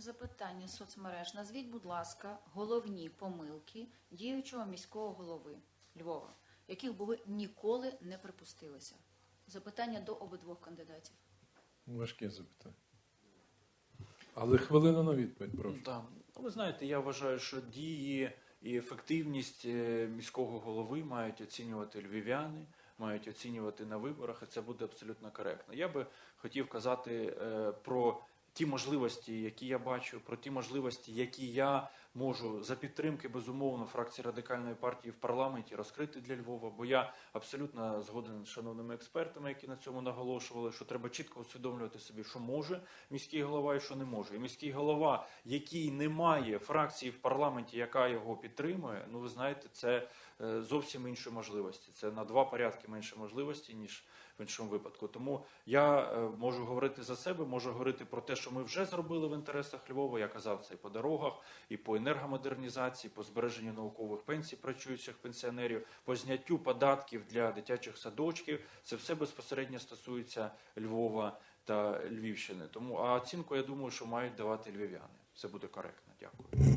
Запитання з соцмереж. Назвіть, будь ласка, головні помилки діючого міського голови Львова, яких би ви ніколи не припустилися. Запитання до обидвох кандидатів. Важке запитання. Але хвилина на відповідь, прошу. Да. Ну, Ви знаєте, я вважаю, що дії і ефективність е, міського голови мають оцінювати львів'яни, мають оцінювати на виборах, і це буде абсолютно коректно. Я би хотів казати е, про ті можливості, які я бачу, про ті можливості, які я можу за підтримки безумовно фракції радикальної партії в парламенті розкрити для Львова. Бо я абсолютно згоден з шановними експертами, які на цьому наголошували, що треба чітко усвідомлювати собі, що може міський голова і що не може. І міський голова, який не має фракції в парламенті, яка його підтримує, ну ви знаєте, це е, зовсім інші можливості. Це на два порядки менше можливості ніж в іншому випадку. Тому я е, можу говорити за себе, можу говорити про те, що ми вже зробили в інтересах Львова. Я казав це і по дорогах, і по енергомодернізації, по збереженню наукових пенсій працюючих пенсіонерів, по зняттю податків для дитячих садочків. Це все безпосередньо стосується Львова та Львівщини. Тому а оцінку я думаю, що мають давати львів'яни. Це буде коректно. Дякую.